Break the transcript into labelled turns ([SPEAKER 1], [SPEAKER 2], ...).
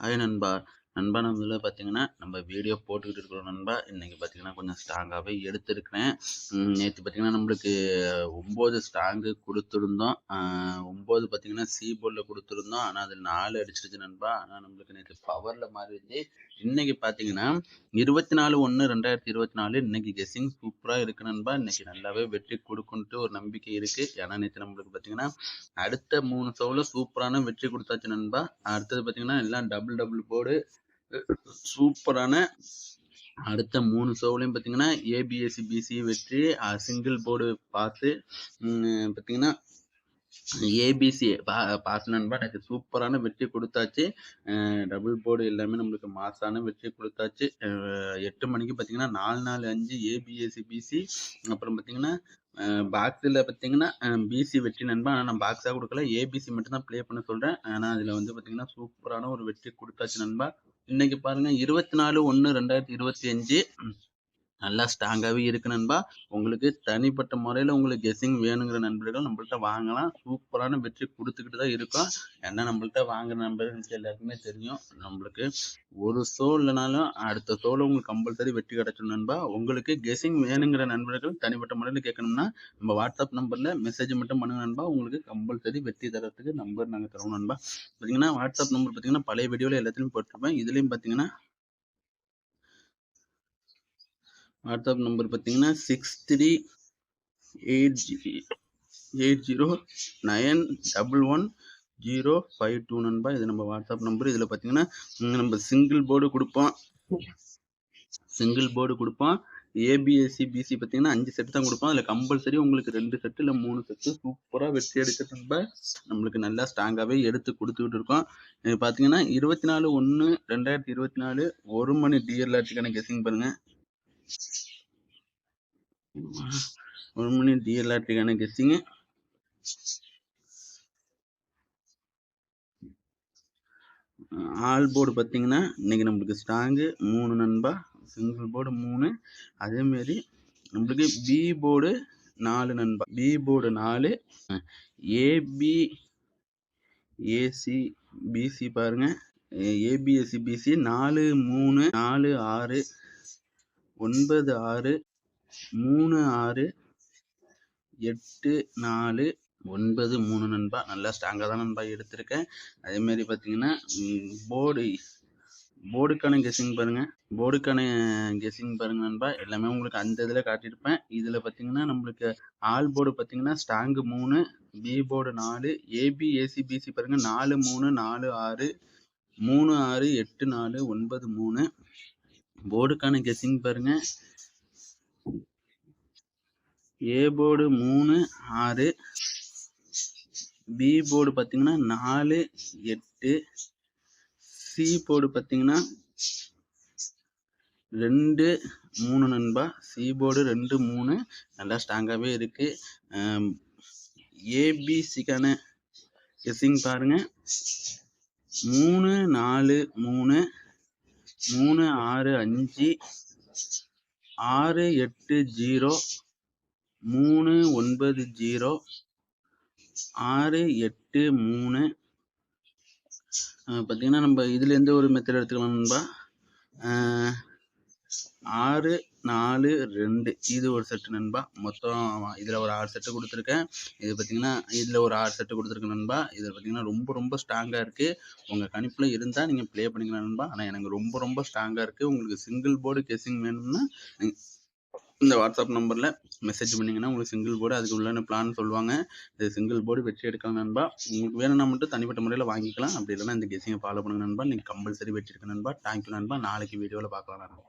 [SPEAKER 1] Hi நண்பா நண்பா நம்ம இதில் பார்த்தீங்கன்னா நம்ம வீடியோ போட்டுக்கிட்டு இருக்கிறோம் நண்பா. இன்றைக்கி பார்த்தீங்கன்னா கொஞ்சம் ஸ்ட்ராங்காகவே எடுத்திருக்கிறேன். நேற்று பார்த்தீங்கன்னா நம்மளுக்கு ஒம்பது ஸ்ட்ராங்கு கொடுத்துருந்தோம். ஒம்பது பார்த்தீங்கன்னா சி போர்டில் கொடுத்துருந்தோம். ஆனால் அது நாலு அடிச்சிருச்சு நண்பா. ஆனால் நம்மளுக்கு நேற்று பவரில் மாறிடுச்சு. இன்றைக்கி பார்த்தீங்கன்னா இருபத்தி நாலு ஒன்று ரெண்டாயிரத்தி இருபத்தி நாலு இன்றைக்கி கெஸ்ஸிங் சூப்பராக இருக்கு நண்பா. இன்றைக்கி நல்லாவே வெற்றி கொடுக்குன்ட்டு ஒரு நம்பிக்கை இருக்குது ஏன்னா நேற்று நம்மளுக்கு பார்த்தீங்கன்னா அடுத்த மூணு சவுல சூப்பரான வெற்றி கொடுத்தாச்சு நண்பா. அடுத்தது பார்த்தீங்கன்னா எல்லாம் டபுள் டபுள் போர்டு சூப்பரான அடுத்த மூணு ஷோவிலையும் பார்த்தீங்கன்னா ஏபிஎஸ்சி பிசி வெற்றி சிங்கிள் போர்டு பார்த்து பார்த்தீங்கன்னா ஏபிசி பாஸ் நண்பா எனக்கு சூப்பரான வெற்றி கொடுத்தாச்சு. டபுள் போர்டு எல்லாமே நம்மளுக்கு மாசான வெற்றி கொடுத்தாச்சு. எட்டு மணிக்கு பார்த்தீங்கன்னா நாலு நாலு அஞ்சு ஏபிஎஸ்சி பிசி அப்புறம் பார்த்தீங்கன்னா பாக்ஸில் பார்த்தீங்கன்னா பிசி வெற்றி நண்பா. ஆனால் நான் பாக்ஸாக கொடுக்கல. ஏபிசி மட்டும் தான் ப்ளே பண்ண சொல்கிறேன் ஆனால் அதில் வந்து பார்த்தீங்கன்னா சூப்பரான ஒரு வெற்றி கொடுத்தாச்சு நண்பா. இன்னைக்கு பாருங்க இருபத்தி நாலு ஒன்று ரெண்டாயிரத்தி இருபத்தி அஞ்சு. நல்லா ஸ்ட்ராங்காகவே இருக்கு நண்பா. உங்களுக்கு தனிப்பட்ட முறையில் உங்களுக்கு கெஸ்ஸிங் வேணுங்கிற நண்பர்கள் நம்மள்ட்ட வாங்கலாம். சூப்பரான வெற்றி கொடுத்துக்கிட்டு தான் இருக்கோம். ஏன்னா நம்மள்ட்ட வாங்குற நண்பர்கள் எல்லாருக்குமே தெரியும். நம்மளுக்கு ஒரு ஷோ இல்லைனாலும் அடுத்த ஷோவில் உங்களுக்கு கம்பல்சரி வெற்றி கிடைச்சிடும் நண்பா. உங்களுக்கு கெஸ்ஸிங் வேணுங்கிற நண்பர்கள் தனிப்பட்ட முறையில் கேட்கணும்னா நம்ம வாட்ஸ்அப் நம்பரில் மெசேஜ் மட்டும் பண்ணுங்க நண்பா. உங்களுக்கு கம்பல்சரி வெற்றி தரத்துக்கு நம்பர் நாங்கள் தருவோம் நண்பா. பார்த்தீங்கன்னா வாட்ஸ்அப் நம்பர் பார்த்தீங்கன்னா பழைய வீடியோவில் எல்லாத்துலேயும் போட்டிருப்பேன். இதுலேயும் பார்த்தீங்கன்னா வாட்ஸ்அப் நம்பர் பார்த்தீங்கன்னா six three eight G eight zero nine double one zero five two நண்பா. இது நம்ம வாட்ஸ்அப் நம்பர். இதில் பார்த்தீங்கன்னா நம்ம சிங்கிள் போர்டு கொடுப்போம். சிங்கிள் போர்டு கொடுப்போம். ஏபிஎஸ்சி பிசி பார்த்தீங்கன்னா அஞ்சு செட்டு தான் கொடுப்போம். அதில் கம்பல்சரி உங்களுக்கு ரெண்டு செட்டு இல்லை மூணு செட்டு சூப்பராக வெற்றி எடுக்கிறது நண்பா நம்மளுக்கு நல்லா ஸ்ட்ராங்காகவே எடுத்து கொடுத்துக்கிட்டு இருக்கோம். பார்த்தீங்கன்னா இருபத்தி நாலு ஒன்று ரெண்டாயிரத்தி இருபத்தி நாலு ஒரு மணி டிஎல்ஆர்டிக்கான கெஸிங் பாருங்கள் ஒரு மணி டிஎல்ஆர்டிக்கான கெஸ்ஸிங்கு ஆல் போர்டு பார்த்தீங்கன்னா இன்னைக்கு நம்மளுக்கு ஸ்ட்ராங்கு மூணு நண்பா சிங்கிள் போர்டு மூணு. அதேமாரி நம்மளுக்கு பி போர்டு நாலு நண்பா. பி போர்டு நாலு. ஏபி ஏசி பிசி பாருங்க. ஏபிஎஸ்சி பிசி நாலு மூணு நாலு ஆறு ஒன்பது ஆறு மூணு ஆறு எட்டு நாலு ஒன்பது மூணு நண்பா. நல்லா ஸ்ட்ராங்காக தான் நண்பா எடுத்திருக்கேன். அதேமாரி பார்த்தீங்கன்னா போர்டு போர்டுக்கான கெஸ்ஸிங் பாருங்கள் போர்டுக்கான கெஸ்ஸிங் பாருங்கள் நண்பா. எல்லாமே உங்களுக்கு அந்த இதில் காட்டியிருப்பேன். இதில் பார்த்தீங்கன்னா நம்மளுக்கு ஆல் போர்டு பார்த்தீங்கன்னா ஸ்ட்ராங்கு மூணு பி போர்டு நாலு ஏபி ஏசி பிசி பாருங்கள் நாலு மூணு நாலு ஆறு மூணு ஆறு எட்டு நாலு ஒன்பது மூணு. போர்டுக்கான கெஸ்ஸிங் பாருங்க. ஏ போர்டு மூணு ஆறு. பி போர்டு பார்த்தீங்கன்னா நாலு எட்டு. சி போர்டு பார்த்தீங்கன்னா ரெண்டு மூணு நண்பா. சி போர்டு ரெண்டு மூணு. நல்லா ஸ்ட்ராங்காகவே இருக்குது ஏபிசிக்கான கெஸ்ஸிங் பாருங்கள் மூணு நாலு மூணு. மூணு ஆறு அஞ்சு ஆறு எட்டு ஜீரோ மூணு ஒன்பது ஜீரோ ஆறு எட்டு மூணு. பார்த்தீங்கன்னா நம்ம இதுலேருந்து ஒரு மெத்தட் எடுத்துக்கலாம் நண்பா? ஆறு நாலு ரெண்டு. இது ஒரு செட்டு நண்பா. மொத்தம் இதில் ஒரு ஆறு செட்டு கொடுத்துருக்கேன். இது பார்த்தீங்கன்னா இதில் ஒரு ஆறு செட்டு கொடுத்துருக்கேன் நண்பா. இதில் பார்த்தீங்கன்னா ரொம்ப ரொம்ப ஸ்ட்ராங்காக இருக்குது உங்கள் கணிப்பில் இருந்தால் நீங்கள் ப்ளே பண்ணிக்கலாம் நண்பா. ஆனால் எனக்கு ரொம்ப ரொம்ப ஸ்ட்ராங்காக இருக்குது உங்களுக்கு சிங்கிள் போர்டு கெஸிங் வேணும்னா இந்த வாட்ஸ்அப் நம்பரில் மெசேஜ் பண்ணிங்கன்னா உங்களுக்கு சிங்கிள் போர்டு அதுக்கு உள்ள பிளான் சொல்லுவாங்க. இந்த சிங்கிள் போர்டு வெற்றி எடுக்கலாம் நண்பா. உங்களுக்கு வேணும்னா மட்டும் தனிப்பட்ட முறையில் வாங்கிக்கலாம். அப்படி இல்லைன்னா இந்த கெஸிங்கை ஃபாலோ பண்ணுங்க நண்பா. நீங்கள் கம்பல்சரி வெற்றி எடுக்க நண்பா. தேங்க்யூ நண்பா. நாளைக்கு வீடியோவில் பார்க்கலாம் நண்பா.